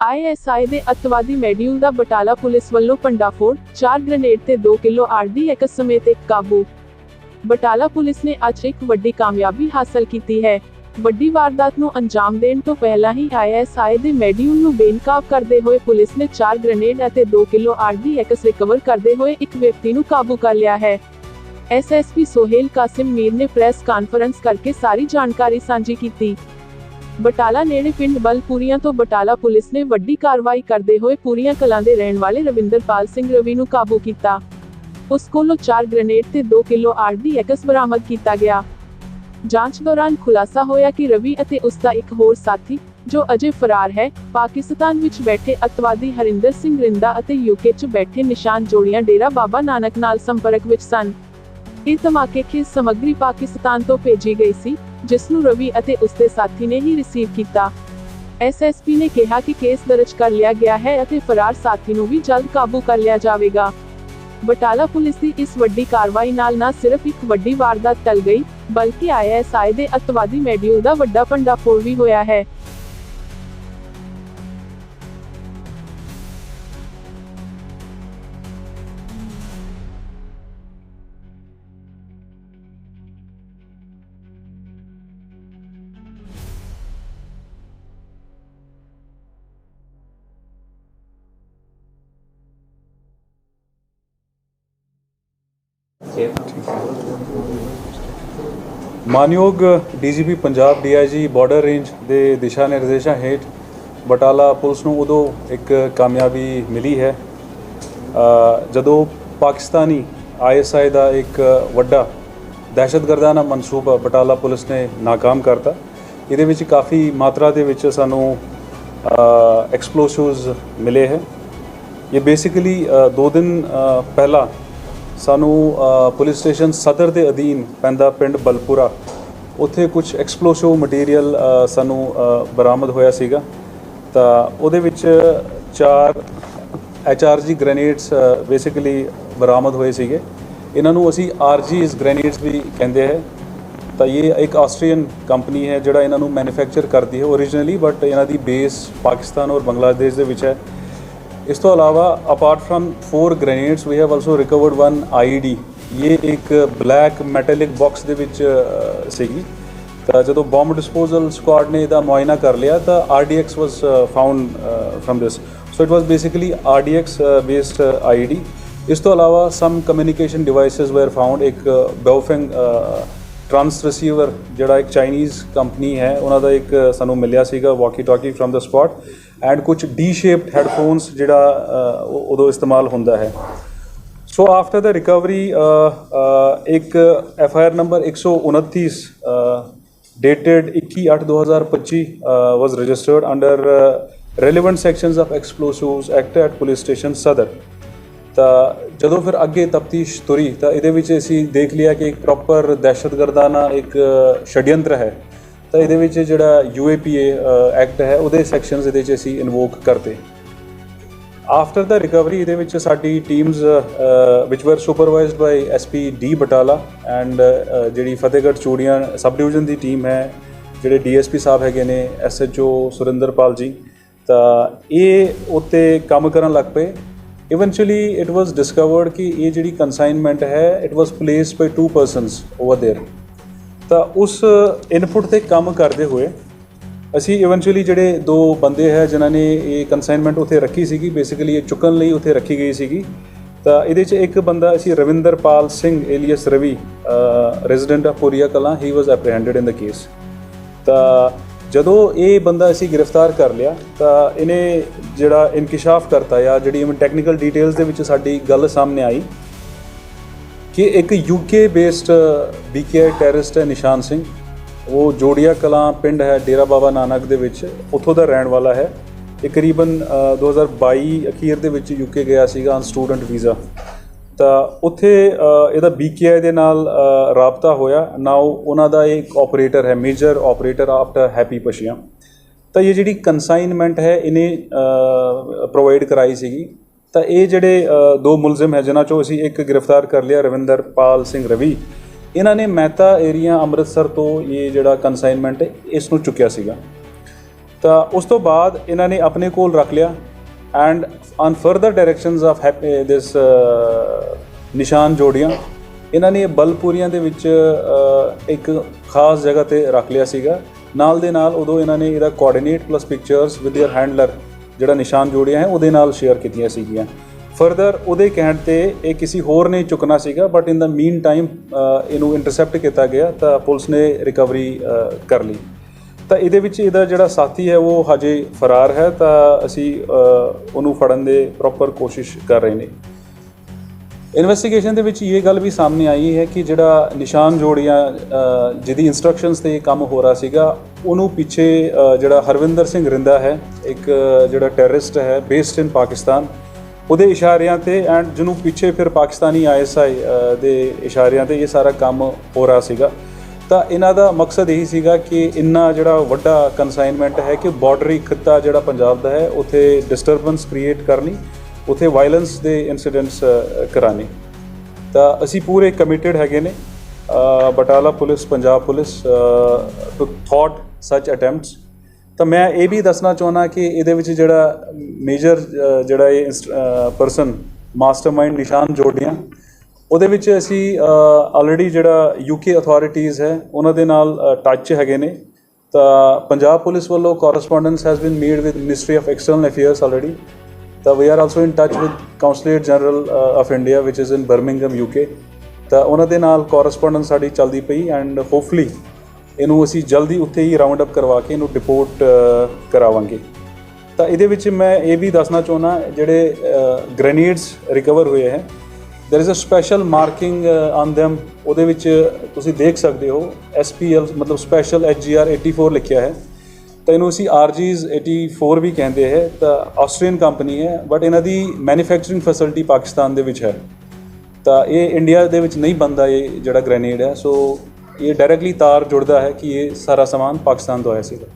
ISI ਦੇ ਅੱਤਵਾਦੀ ਮੈਡਿਊਲ ਦਾ Batala police ਵੱਲੋਂ ਪੰਡਾਫੋੜ 4 ਗ੍ਰਨੇਡ ਤੇ 2 ਕਿਲੋ ਆਰਡੀਐਕਸ ਸਮੇਤ ਇੱਕ ਕਾਬੂ। ਬਟਾਲਾ ਪੁਲਿਸ ਨੇ ਅੱਜ ਇੱਕ ਵੱਡੀ ਕਾਮਯਾਬੀ ਹਾਸਲ ਕੀਤੀ ਹੈ। ਵੱਡੀ ਵਾਰਦਾਤ ਨੂੰ ਅੰਜਾਮ ਦੇਣ ਤੋਂ ਪਹਿਲਾਂ ਹੀ ਆਈਐਸਆਈ ਦੇ ਮੈਡਿਊਲ ਨੂੰ ਬੇਨਕਾਬ ਕਰਦੇ ਹੋਏ ਪੁਲਿਸ ਨੇ 4 ਗ੍ਰਨੇਡ ਅਤੇ 2 ਕਿਲੋ ਆਰਡੀਐਕਸ ਰਿਕਵਰ ਕਰਦੇ ਹੋਏ ਇੱਕ ਵਿਅਕਤੀ ਨੂੰ ਕਾਬੂ ਕਰ ਲਿਆ ਹੈ। ਐਸਐਸਪੀ ਸੋਹੇਲ ਕਾਸਿਮ ਮੀਰ ਨੇ ਪ੍ਰੈਸ ਕਾਨਫਰੰਸ ਕਰਕੇ ਸਾਰੀ ਜਾਣਕਾਰੀ ਸਾਂਝੀ ਕੀਤੀ। ਬਟਾਲਾ ਨੇੜੇ ਪਿੰਡ ਬਲਪੂਰੀਆਂ ਤੋਂ ਬਟਾਲਾ ਪੁਲਿਸ ਨੇ ਵੱਡੀ ਕਾਰਵਾਈ ਕਰਦੇ ਹੋਏ ਪੂਰੀਆਂ ਕਲਾਂ ਦੇ ਰਹਿਣ ਵਾਲੇ ਰਵਿੰਦਰਪਾਲ ਸਿੰਘ ਰਵੀ ਨੂੰ ਕਾਬੂ ਕੀਤਾ। ਉਸ ਕੋਲੋਂ 4 ਗ੍ਰਨੇਡ ਤੇ 2 ਕਿਲੋ ਆਰਡੀਐਕਸ ਬਰਾਮਦ ਕੀਤਾ ਗਿਆ। ਜਾਂਚ ਦੌਰਾਨ ਖੁਲਾਸਾ ਹੋਇਆ ਕਿ ਰਵੀ ਅਤੇ ਉਸ ਦਾ ਇੱਕ ਹੋਰ ਸਾਥੀ, ਜੋ ਅਜੇ ਫਰਾਰ ਹੈ, ਪਾਕਿਸਤਾਨ ਵਿੱਚ ਬੈਠੇ ਅਤਵਾਦੀ ਹਰਿੰਦਰ ਸਿੰਘ ਰਿੰਦਾ ਅਤੇ ਯੂਕੇ 'ਚ ਬੈਠੇ ਨਿਸ਼ਾਨ ਜੋੜੀਆਂ ਡੇਰਾ ਬਾਬਾ ਨਾਨਕ ਨਾਲ ਸੰਪਰਕ ਵਿੱਚ ਸਨ। ਇਹ ਧਮਾਕੇ ਖੇਸ ਸਮੱਗਰੀ ਪਾਕਿਸਤਾਨ ਤੋਂ ਭੇਜੀ ਗਈ ਸੀ ਜਿਸ ਨੂੰ ਰਵੀ ਅਤੇ ਉਸਦੇ ਸਾਥੀ ਨੇ ਹੀ ਰਿਸੀਵ ਕੀਤਾ। ਐਸਐਸਪੀ ਨੇ ਕਿਹਾ ਕਿ ਕੇਸ ਦਰਜ ਕਰ ਲਿਆ ਗਿਆ ਹੈ ਅਤੇ ਫਰਾਰ ਸਾਥੀ ਨੂੰ ਵੀ ਜਲਦ ਕਾਬੂ ਕਰ ਲਿਆ ਜਾਵੇਗਾ। ਬਟਾਲਾ ਪੁਲਿਸ ਦੀ ਇਸ ਵੱਡੀ ਕਾਰਵਾਈ ਨਾਲ ਨਾ ਸਿਰਫ ਇੱਕ ਵੱਡੀ ਵਾਰਦਾਤ ਟਲ ਗਈ, ਬਲਕਿ ਆਈਐਸਆਈ ਦੇ ਅਤਵਾਦੀ ਮੈਡਿਊਲ ਦਾ ਵੱਡਾ ਭੰਡਾਫੋੜ ਵੀ ਹੋਇਆ ਹੈ। ਮਾਨਯੋਗ DGP Punjab DIG border range ਦੇ ਦਿਸ਼ਾ ਨਿਰਦੇਸ਼ਾਂ ਹੇਠ ਬਟਾਲਾ ਪੁਲਿਸ ਨੂੰ ਉਦੋਂ ਇੱਕ ਕਾਮਯਾਬੀ ਮਿਲੀ ਹੈ। ਜਦੋਂ ਪਾਕਿਸਤਾਨੀ ਆਈਐਸਆਈ ਦਾ ਇੱਕ ਵੱਡਾ ਦਹਿਸ਼ਤਗਰਦਾਨਾ ਮਨਸੂਬਾ ਬਟਾਲਾ ਪੁਲਿਸ ਨੇ ਨਾਕਾਮ ਕਰਤਾ। ਇਹਦੇ ਵਿੱਚ ਕਾਫੀ ਮਾਤਰਾ ਦੇ ਵਿੱਚ ਸਾਨੂੰ ਐਕਸਪਲੋਸਿਵਸ ਮਿਲੇ ਹੈ। ਇਹ ਬੇਸਿਕਲੀ ਦੋ ਦਿਨ ਪਹਿਲਾਂ ਸਾਨੂੰ ਪੁਲਿਸ ਸਟੇਸ਼ਨ ਸਦਰ ਦੇ ਅਧੀਨ ਪੈਂਦਾ ਪਿੰਡ ਬਲਪੁਰਾ। ਉੱਥੇ ਕੁਝ ਐਕਸਪਲੋਸਿਵ ਮਟੀਰੀਅਲ ਸਾਨੂੰ ਬਰਾਮਦ ਹੋਇਆ ਸੀਗਾ। ਤਾਂ ਉਹਦੇ ਵਿੱਚ ਚਾਰ ਐਚਆਰਜੀ ਗ੍ਰੇਨੇਡਸ ਬੇਸਿਕਲੀ ਬਰਾਮਦ ਹੋਏ ਸੀਗੇ। ਇਹਨਾਂ ਨੂੰ ਅਸੀਂ ਆਰਜੀਸ ਗ੍ਰੇਨੇਡਸ ਵੀ ਕਹਿੰਦੇ ਹੈ। ਤਾਂ ਇਹ ਇੱਕ ਆਸਟਰੀਅਨ ਕੰਪਨੀ ਹੈ, ਜਿਹੜਾ ਇਹਨਾਂ ਨੂੰ ਮੈਨੂਫੈਕਚਰ ਕਰਦੀ ਹੈ ਓਰੀਜਨਲੀ ਬਟ ਇਹਨਾਂ ਦੀ ਬੇਸ ਪਾਕਿਸਤਾਨ ਔਰ ਬੰਗਲਾਦੇਸ਼ ਦੇ ਵਿੱਚ ਹੈ। ਇਸ ਤੋਂ ਇਲਾਵਾ apart from 4 grenades we have also recovered one IED ਇਹ ਇੱਕ ਬਲੈਕ ਮੈਟੈਲਿਕ ਬਾਕਸ ਦੇ ਵਿੱਚ ਸੀਗੀ। ਤਾਂ ਜਦੋਂ ਬੰਬ ਡਿਸਪੋਜ਼ਲ ਸਕੁਆਡ ਨੇ ਇਹਦਾ ਮੁਆਇਨਾ ਕਰ ਲਿਆ, ਤਾਂ RDX was found from this so it was basically RDX based IED ਇਸ ਤੋਂ ਇਲਾਵਾ some communication devices were found ਇੱਕ ਬਾਓਫੈਂਗ ਟਰਾਂਸ ਰਿਸੀਵਰ ਜਿਹੜਾ ਇੱਕ ਚਾਈਨੀਜ਼ ਕੰਪਨੀ ਹੈ, ਉਹਨਾਂ ਦਾ ਇੱਕ ਸਾਨੂੰ ਮਿਲਿਆ ਸੀਗਾ walkie talkie from the spot and ਕੁਝ ਡੀ ਸ਼ੇਪਡ ਹੈੱਡਫੋਨਸ ਜਿਹੜਾ ਉਦੋਂ ਇਸਤੇਮਾਲ ਹੁੰਦਾ ਹੈ। ਸੋ ਆਫਟਰ ਦਾ ਰਿਕਵਰੀ ਇੱਕ F I R number 129 dated 21/8/2025 was registered under relevant sections of explosives act at police station Sadar. ਤਾਂ ਜਦੋਂ ਫਿਰ ਅੱਗੇ ਤਫਤੀਸ਼ ਤੁਰੀ, ਤਾਂ ਇਹਦੇ ਵਿੱਚ ਅਸੀਂ ਦੇਖ ਲਿਆ ਕਿ ਇੱਕ ਪ੍ਰੋਪਰ ਦਹਿਸ਼ਤਗਰਦਾਨਾ ਇੱਕ ਛੜਯੰਤਰ ਹੈ। ਤਾਂ ਇਹਦੇ ਵਿੱਚ ਜਿਹੜਾ ਯੂਏਪੀਏ ਐਕਟ ਹੈ ਉਹਦੇ ਸੈਕਸ਼ਨਸ ਇਹਦੇ ਵਿੱਚ ਅਸੀਂ ਇਨਵੋਕ ਕਰਦੇ ਆਫਟਰ ਦਾ ਰਿਕਵਰੀ ਇਹਦੇ ਵਿੱਚ ਸਾਡੀ teams which were supervised by SP D Batala and ਜਿਹੜੀ ਫਤਿਹਗੜ੍ਹ ਚੂੜੀਆਂ ਸਬ ਡਿਵੀਜ਼ਨ ਦੀ ਟੀਮ ਹੈ ਜਿਹੜੇ ਡੀਐਸਪੀ ਸਾਹਿਬ ਹੈਗੇ ਨੇ ਐਸਐਚਓ ਸੁਰਿੰਦਰਪਾਲ ਜੀ ਤਾਂ ਇਹ ਉੱਤੇ ਕੰਮ ਕਰਨ ਲੱਗ ਪਏ ਇਵੈਂਚੁਅਲੀ ਇਟ ਵਾਸ ਡਿਸਕਵਰਡ ਕਿ ਇਹ ਜਿਹੜੀ ਕਨਸਾਈਨਮੈਂਟ ਹੈ it was placed by two persons over there ਤਾਂ ਉਸ ਇਨਪੁਟ ਤੇ ਕੰਮ ਕਰਦੇ ਹੋਏ ਅਸੀਂ ਇਵੈਂਚੁਅਲੀ ਜਿਹੜੇ ਦੋ ਬੰਦੇ ਹੈ, ਜਿਨ੍ਹਾਂ ਨੇ ਇਹ ਕਨਸਾਈਨਮੈਂਟ ਉੱਥੇ ਰੱਖੀ ਸੀਗੀ ਬੇਸਿਕਲੀ ਇਹ ਚੁੱਕਣ ਲਈ ਉੱਥੇ ਰੱਖੀ ਗਈ ਸੀਗੀ। ਤਾਂ ਇਹਦੇ 'ਚ ਇੱਕ ਬੰਦਾ ਅਸੀਂ Ravinderpal Singh alias Ravi resident of Puria Kalan he was apprehended in the case ਤਾਂ ਜਦੋਂ ਇਹ ਬੰਦਾ ਅਸੀਂ ਗ੍ਰਿਫਤਾਰ ਕਰ ਲਿਆ, ਤਾਂ ਇਹਨੇ ਜਿਹੜਾ ਇਨਕਸ਼ਾਫ ਕਰਤਾ ਜਾਂ ਜਿਹੜੀ ਟੈਕਨੀਕਲ ਡੀਟੇਲਸ ਦੇ ਵਿੱਚ ਸਾਡੀ ਗੱਲ ਸਾਹਮਣੇ ਆਈ ਕਿ ਇੱਕ ਯੂਕੇ ਬੇਸਡ ਬੀਕੇ ਟੈਰਰਿਸਟ ਹੈ ਨਿਸ਼ਾਨ ਸਿੰਘ। ਉਹ ਜੋੜੀਆ ਕਲਾਂ ਪਿੰਡ ਹੈ ਡੇਰਾ ਬਾਬਾ ਨਾਨਕ ਦੇ ਵਿੱਚ ਉੱਥੋਂ ਦਾ ਰਹਿਣ ਵਾਲਾ ਹੈ। ਇਹ ਕਰੀਬਨ ਅ, 2022 ਅਖੀਰ ਦੇ ਵਿੱਚ ਯੂਕੇ ਗਿਆ ਸੀਗਾ ਔਨ ਸਟੂਡੈਂਟ ਵੀਜ਼ਾ ਤਾਂ ਉੱਥੇ ਅ, ਇਹਦਾ ਬੀਕੇਆਈ ਦੇ ਨਾਲ ਰਾਬਤਾ ਹੋਇਆ। ਨਾਓ ਉਹਨਾਂ ਦਾ ਇੱਕ ਆਪਰੇਟਰ ਹੈ major operator after Happy Passian. ਤਾਂ ਇਹ ਜਿਹੜੀ ਕਨਸਾਈਨਮੈਂਟ ਹੈ ਇਹਨੇ ਪ੍ਰੋਵਾਈਡ ਕਰਾਈ ਸੀਗੀ। ਤਾਂ ਇਹ ਜਿਹੜੇ ਅ, ਦੋ ਮੁਲਜ਼ਮ ਹੈ ਜਿਨ੍ਹਾਂ ਚੋਂ ਅਸੀਂ ਇੱਕ ਗ੍ਰਿਫਤਾਰ ਕਰ ਲਿਆ ਰਵਿੰਦਰਪਾਲ ਸਿੰਘ ਰਵੀ ਇਹਨਾਂ ਨੇ ਮਹਿਤਾ ਏਰੀਆ ਅੰਮ੍ਰਿਤਸਰ ਤੋਂ ਇਹ ਜਿਹੜਾ ਕਨਸਾਈਨਮੈਂਟ ਹੈ ਇਸ ਨੂੰ ਚੁੱਕਿਆ ਸੀਗਾ ਤਾਂ ਉਸ ਤੋਂ ਬਾਅਦ ਇਹਨਾਂ ਨੇ ਆਪਣੇ ਕੋਲ ਰੱਖ ਲਿਆ and on further directions of this Nishan Jodian ਇਹਨਾਂ ਨੇ ਇਹ ਬਲਪੂਰੀਆਂ ਦੇ ਵਿੱਚ ਅ, ਇੱਕ ਖਾਸ ਜਗ੍ਹਾ ਤੇ ਰੱਖ ਲਿਆ ਸੀਗਾ ਨਾਲ ਦੇ ਨਾਲ ਉਦੋਂ ਇਹਨਾਂ ਨੇ ਇਹਦਾ coordinate plus pictures with their handler ਜਿਹੜਾ ਨਿਸ਼ਾਨ ਜੋੜਿਆ ਹੈ, ਉਹਦੇ ਨਾਲ ਸ਼ੇਅਰ ਕੀਤੀਆਂ ਸੀਗੀਆਂ। ਫਰਦਰ ਉਹਦੇ ਕਹਿਣ ਤੇ ਇਹ ਕਿਸੇ ਹੋਰ ਨੇ ਚੁੱਕਣਾ ਸੀਗਾ but in the mean time ਇਹਨੂੰ ਇੰਟਰਸੈਪਟ ਕੀਤਾ ਗਿਆ, ਤਾਂ ਪੁਲਿਸ ਨੇ ਰਿਕਵਰੀ ਕਰ ਲਈ। ਤਾਂ ਇਹਦੇ ਵਿੱਚ ਇਹਦਾ ਜਿਹੜਾ ਸਾਥੀ ਹੈ, ਉਹ ਹਜੇ ਫਰਾਰ ਹੈ, ਤਾਂ ਅਸੀਂ ਉਹਨੂੰ ਫੜਨ ਦੇ ਪ੍ਰੋਪਰ ਕੋਸ਼ਿਸ਼ ਕਰ ਰਹੇ ਨੇ। ਇਨਵੈਸਟੀਗੇਸ਼ਨ ਦੇ ਵਿੱਚ ਇਹ ਗੱਲ ਵੀ ਸਾਹਮਣੇ ਆਈ ਹੈ ਕਿ ਜਿਹੜਾ ਨਿਸ਼ਾਨ ਜੋੜੀਆਂ ਜਿਹਦੀ ਇਨਸਟਰਕਸ਼ਨਸ ਤੇ ਇਹ ਕੰਮ ਹੋ ਰਿਹਾ ਸੀਗਾ, ਉਹਨੂੰ ਪਿੱਛੇ ਜਿਹੜਾ ਹਰਵਿੰਦਰ ਸਿੰਘ ਰਿੰਦਾ ਹੈ, ਇੱਕ, ਜਿਹੜਾ ਟੈਰਰਿਸਟ ਹੈ ਬੇਸਡ ਇਨ ਪਾਕਿਸਤਾਨ, ਉਹਦੇ ਇਸ਼ਾਰਿਆਂ ਤੇ ਐਂਡ ਜਿਹਨੂੰ ਪਿੱਛੇ ਫਿਰ ਪਾਕਿਸਤਾਨੀ ਆਈਐਸਆਈ ਦੇ ਇਸ਼ਾਰਿਆਂ ਤੇ ਇਹ ਸਾਰਾ ਕੰਮ ਹੋ ਰਿਹਾ ਸੀਗਾ। ਤਾਂ ਇਹਨਾਂ ਦਾ ਮਕਸਦ ਇਹੀ ਸੀਗਾ ਕਿ ਇੰਨਾ ਜਿਹੜਾ ਵੱਡਾ ਕਨਸਾਈਨਮੈਂਟ ਹੈ ਕਿ ਬਾਰਡਰੀ ਖਿੱਤਾ ਜਿਹੜਾ ਪੰਜਾਬ ਦਾ ਹੈ, ਉੱਥੇ ਡਿਸਟਰਬੈਂਸ ਕ੍ਰੀਏਟ ਕਰਨੀ ਉੱਥੇ ਵਾਇਲੈਂਸ ਦੇ ਇਨਸੀਡੈਂਟਸ ਕਰਾਣੇ ਤਾਂ ਅਸੀਂ ਪੂਰੇ ਕਮਿਟਿਡ ਹੈਗੇ ਨੇ। Batala police, Punjab police to thought such attempts ਤਾਂ ਮੈਂ ਇਹ ਵੀ ਦੱਸਣਾ ਚਾਹੁੰਦਾ ਕਿ ਇਹਦੇ ਵਿੱਚ ਜਿਹੜਾ ਮੇਜਰ ਜਿਹੜਾ ਇਹ ਪਰਸਨ ਮਾਸਟਰਮਾਈਂਡ ਨਿਸ਼ਾਨ ਜੋੜੀਆਂ ਉਹਦੇ ਵਿੱਚ ਅਸੀਂ ਆਲਰੇਡੀ ਜਿਹੜਾ ਯੂਕੇ ਅਥਾਰਟੀਆਂ ਹੈ, ਉਹਨਾਂ ਦੇ ਨਾਲ ਟੱਚ ਹੈਗੇ ਨੇ। ਤਾਂ ਪੰਜਾਬ ਪੁਲਿਸ ਵੱਲੋਂ correspondence has been made with ministry of external affairs already ਤਾਂ we are also in touch with consulate general of India which is in Birmingham UK ਤਾਂ ਉਹਨਾਂ ਦੇ ਨਾਲ ਕੋਰਸਪੋਂਡੈਂਸ ਸਾਡੀ ਚੱਲਦੀ ਪਈ ਐਂਡ ਹੋਪਫੁਲੀ ਇਹਨੂੰ ਅਸੀਂ ਜਲਦੀ ਉੱਥੇ ਹੀ ਰਾਉਂਡ ਅਪ ਕਰਵਾ ਕੇ ਇਹਨੂੰ ਡਿਪੋਰਟ uh, ਕਰਾਵਾਂਗੇ। ਤਾਂ ਇਹਦੇ ਵਿੱਚ ਮੈਂ ਇਹ ਵੀ ਦੱਸਣਾ ਚਾਹੁੰਦਾ ਜਿਹੜੇ uh, ਗ੍ਰੇਨੇਡਸ ਰਿਕਵਰ ਹੋਏ ਹੈ there is a special marking uh, on them ਉਹਦੇ ਵਿੱਚ ਤੁਸੀਂ ਦੇਖ ਸਕਦੇ ਹੋ SPL ਮਤਲਬ ਸਪੈਸ਼ਲ HGR 84 ਲਿਖਿਆ ਹੈ। ਤਾਂ ਇਹਨੂੰ ਅਸੀਂ RGs 84 ਵੀ ਕਹਿੰਦੇ ਹੈ, ਤਾਂ ਆਸਟਰੀਅਨ ਕੰਪਨੀ ਹੈ ਬਟ ਇਹਨਾਂ ਦੀ ਮੈਨੂਫੈਕਚਰਿੰਗ ਫੈਸਿਲਿਟੀ ਪਾਕਿਸਤਾਨ ਦੇ ਵਿੱਚ ਹੈ। ਤਾਂ ਇਹ ਇੰਡੀਆ ਦੇ ਵਿੱਚ ਨਹੀਂ ਬਣਦਾ ਇਹ ਜਿਹੜਾ ਗ੍ਰੈਨੇਡ ਹੈ ਸੋ ਇਹ ਡਾਇਰੈਕਟਲੀ ਤਾਰ ਜੁੜਦਾ ਹੈ ਕਿ ਇਹ ਸਾਰਾ ਸਮਾਨ ਪਾਕਿਸਤਾਨ ਤੋਂ ਆਇਆ ਸੀਗਾ।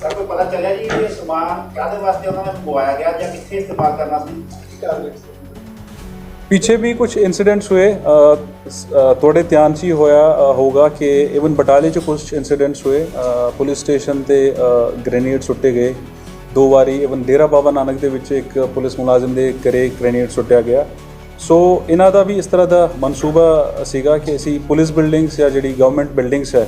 ਸਰ, ਕੋਈ ਪਤਾ ਚੱਲਿਆ ਜੀ ਇਹ ਸਮਾਨ ਕਾਹਦੇ ਵਾਸਤੇ ਉਹਨਾਂ ਨੇ ਮੰਗਵਾਇਆ ਗਿਆ ਜਾਂ ਕਿੱਥੇ ਇਸਤੇਮਾਲ ਕਰਨਾ ਸੀ? ਕੀ ਕਾਰਨ ਪਿੱਛੇ ਵੀ ਕੁਝ ਇਨਸੀਡੈਂਟਸ ਹੋਏ ਅ, ਧਿਆਨ 'ਚ ਹੀ ਹੋਇਆ ਅ, ਹੋਗਾ ਕਿ ਇਵਨ ਬਟਾਲੇ 'ਚ ਕੁਝ ਇਨਸੀਡੈਂਟਸ ਹੋਏ ਪੁਲਿਸ ਸਟੇਸ਼ਨ ਤੇ ਗ੍ਰੇਨੇਡ ਸੁੱਟੇ ਗਏ ਦੋ ਵਾਰੀ ਇਵਨ ਡੇਰਾ ਬਾਬਾ ਨਾਨਕ ਦੇ ਵਿੱਚ ਇੱਕ ਪੁਲਿਸ ਮੁਲਾਜ਼ਮ ਦੇ ਘਰੇ ਗ੍ਰੇਨੇਡ ਸੁੱਟਿਆ ਗਿਆ ਸੋ ਇਹਨਾਂ ਦਾ ਵੀ ਇਸ ਤਰ੍ਹਾਂ ਦਾ ਮਨਸੂਬਾ ਸੀਗਾ ਕਿ ਅਸੀਂ ਪੁਲਿਸ ਬਿਲਡਿੰਗਸ ਜਾਂ ਜਿਹੜੀ ਗਵਰਨਮੈਂਟ ਬਿਲਡਿੰਗਸ ਹੈ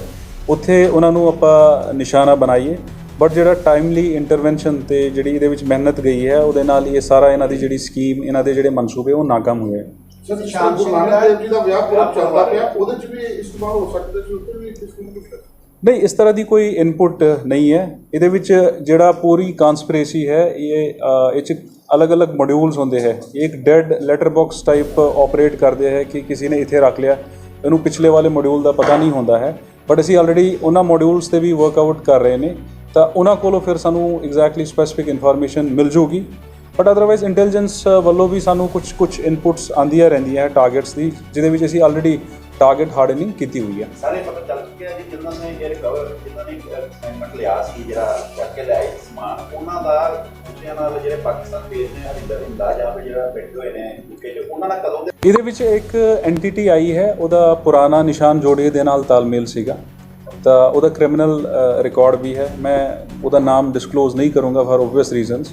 ਉੱਥੇ ਉਹਨਾਂ ਨੂੰ ਆਪਾਂ ਨਿਸ਼ਾਨਾ ਬਣਾਈਏ ਬਟ ਜਿਹੜਾ ਟਾਈਮਲੀ ਇੰਟਰਵੈਂਸ਼ਨ ਤੇ ਜਿਹੜੀ ਇਹਦੇ ਵਿੱਚ ਮਿਹਨਤ ਗਈ ਹੈ ਉਹਦੇ ਨਾਲ ਇਹ ਸਾਰਾ ਇਹਨਾਂ ਦੀ ਜਿਹੜੀ ਸਕੀਮ ਇਹਨਾਂ ਦੇ ਜਿਹੜੇ ਮਨਸੂਬੇ ਉਹ ਨਾਕਾਮ ਹੋਏ ਸਰ ਨਿਸ਼ਾਨ ਗੁਰੂ ਨਾਨਕ ਦੇਵ ਜੀ ਦਾ ਵਿਆਹ ਪੂਰਾ ਚੱਲਦਾ ਪਿਆ ਉਹਦੇ ਚ ਵੀ ਇਸਤੇਮਾਲ ਹੋ ਸਕਦਾ ਸੀ ਉੱਤੇ ਵੀ ਕਿਸ ਨੂੰ ਕੁਝ ਨਹੀਂ ਇਸ ਤਰ੍ਹਾਂ ਦੀ ਕੋਈ ਇਨਪੁਟ ਨਹੀਂ ਹੈ। ਇਹਦੇ ਵਿੱਚ ਜਿਹੜਾ ਪੂਰੀ ਕਨਸਪੀਰੇਸੀ ਹੈ ਇਹ ਅ, ਇਹ ਚ ਅਲੱਗ-ਅਲੱਗ ਮੋਡਿਊਲਸ ਹੁੰਦੇ ਹੈ। ਇੱਕ dead letter box type operate ਕਰਦੇ ਹੈ ਕਿ ਕਿਸੇ ਨੇ ਇੱਥੇ ਰੱਖ ਲਿਆ। ਇਹਨੂੰ ਪਿਛਲੇ ਵਾਲੇ ਮੋਡਿਊਲ ਦਾ ਪਤਾ ਨਹੀਂ ਹੁੰਦਾ ਹੈ। ਬਟ ਅਸੀਂ ਆਲਰੇਡੀ ਉਹਨਾਂ ਮੋਡਿਊਲਸ ਤੇ ਵੀ ਵਰਕਆਊਟ ਕਰ ਰਹੇ ਨੇ। ਤਾਂ ਉਹਨਾਂ ਕੋਲੋਂ ਫਿਰ ਸਾਨੂੰ ਐਗਜ਼ੈਕਟਲੀ ਸਪੈਸੀਫਿਕ ਇਨਫੋਰਮੇਸ਼ਨ ਮਿਲ ਜੂਗੀ। ਬਟ ਅਦਰਵਾਈਜ਼ ਇੰਟੈਲੀਜੈਂਸ ਵੱਲੋਂ ਵੀ ਸਾਨੂੰ ਕੁਝ ਕੁਝ ਇਨਪੁਟਸ ਆਂਦੀਆਂ ਰਹਿੰਦੀਆਂ ਹੈ ਟਾਰਗੇਟਸ ਦੀ ਜਿਹਦੇ ਵਿੱਚ ਅਸੀਂ ਆਲਰੇਡੀ ਟਾਰਗੇਟ ਹਾਰਡਨਿੰਗ ਕੀਤੀ ਹੋਈ ਹੈ। ਸਾਰੇ ਪਤਾ ਚੱਲ ਚੁੱਕਿਆ ਜੀ ਜਿਨ੍ਹਾਂ ਨੇ ਇਹ ਰਿਕਵਰ ਜਿਨ੍ਹਾਂ ਨੇ ਅਸਾਈਨਮੈਂਟ ਲਿਆ ਸੀ ਜਿਹੜਾ ਚੱਕ ਕੇ ਲਿਆਏ ਸਮਾਨ ਉਹਨਾਂ ਦਾ ਦੂਜਿਆਂ ਨਾਲ ਜਿਹੜੇ ਪਾਕਿਸਤਾਨ ਬੇਸ ਨੇ ਹਰਿੰਦਰ ਹਿੰਦਾ ਜਾਂ ਫਿਰ ਜਿਹੜਾ ਬੈਠੇ ਹੋਏ ਨੇ ਯੂਕੇ 'ਚ ਉਹਨਾਂ ਨਾਲ ਕਦੋਂ ਦੇ ਇਹਦੇ ਵਿੱਚ ਇੱਕ ਐਂਟੀਟੀ ਆਈ ਹੈ ਉਹਦਾ ਪੁਰਾਣਾ ਨਿਸ਼ਾਨ ਜੋੜੇ ਦੇ ਨਾਲ ਤਾਲਮੇਲ ਸੀਗਾ। ਤਾਂ ਉਹਦਾ ਕ੍ਰਿਮੀਨਲ ਰਿਕਾਰਡ ਵੀ ਹੈ। ਮੈਂ ਉਹਦਾ ਨਾਮ ਡਿਸਕਲੋਜ਼ ਨਹੀਂ ਕਰੂੰਗਾ ਫॉर obvious ਰੀਜ਼ਨਸ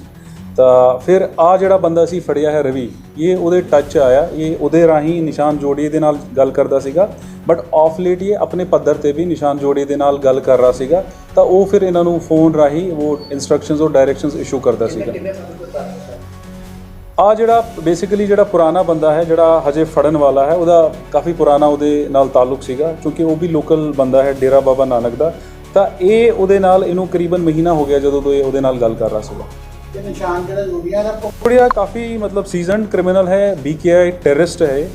ਤਾਂ ਫਿਰ ਆ ਜਿਹੜਾ ਬੰਦਾ ਸੀ ਫੜਿਆ ਹੈ ਰਵੀ ਇਹ ਉਹਦੇ ਟੱਚ ਆਇਆ। ਇਹ ਉਹਦੇ ਰਾਹੀਂ ਨਿਸ਼ਾਨ ਜੋੜੀ ਦੇ ਨਾਲ ਗੱਲ ਕਰਦਾ ਸੀਗਾ। ਬਟ ਆਫ ਲੇਟ ਇਹ ਆਪਣੇ ਪੱਧਰ ਤੇ ਵੀ ਨਿਸ਼ਾਨ ਜੋੜੀ ਦੇ ਨਾਲ ਗੱਲ ਕਰ ਰਿਹਾ ਸੀਗਾ। ਤਾਂ ਉਹ ਫਿਰ ਇਹਨਾਂ ਨੂੰ ਫੋਨ ਰਾਹੀਂ ਉਹ ਇਨਸਟਰਕਸ਼ਨਸ ਔਰ ਡਾਇਰੈਕਸ਼ਨਸ ਇਸ਼ੂ ਕਰਦਾ ਸੀਗਾ। ਆ ਜਿਹੜਾ ਬੇਸਿਕਲੀ ਜਿਹੜਾ ਪੁਰਾਣਾ ਬੰਦਾ ਹੈ ਜਿਹੜਾ ਹਜੇ ਫੜਨ ਵਾਲਾ ਹੈ ਉਹਦਾ ਕਾਫੀ ਪੁਰਾਣਾ ਉਹਦੇ ਨਾਲ ਤਾਲੁਕ ਸੀਗਾ ਕਿਉਂਕਿ ਉਹ ਵੀ ਲੋਕਲ ਬੰਦਾ ਹੈ ਡੇਰਾ ਬਾਬਾ ਨਾਨਕ ਦਾ। ਤਾਂ ਇਹ ਉਹਦੇ ਨਾਲ ਇਹਨੂੰ ਕਰੀਬਨ ਮਹੀਨਾ ਹੋ ਗਿਆ ਜਦੋਂ ਤੋਂ ਇਹ ਉਹਦੇ ਨਾਲ ਗੱਲ ਕਰ ਰਿਹਾ ਸੀਗਾ। ਇਹ ਨਿਸ਼ਾਨ ਜਿਹੜਾ ਜੁੜੀਆਂ ਦਾ ਕੁੜੀਆ ਕਾਫੀ ਮਤਲਬ ਸੀਜ਼ਨਡ ਕ੍ਰਿਮੀਨਲ ਹੈ ਬੀਕੇਆਈ ਟੈਰਰਿਸਟ ਹੈ।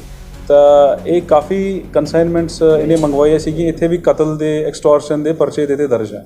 ਤਾਂ ਇਹ ਕਾਫੀ ਕਨਸਾਈਨਮੈਂਟਸ ਇਹਨੇ ਮੰਗਵਾਏ ਸੀਗੀ ਇੱਥੇ ਵੀ ਕਤਲ ਦੇ ਐਕਸਟੋਰਸ਼ਨ ਦੇ ਪਰਚੇ ਦੇ ਤੇ ਦਰਜ ਹੈ।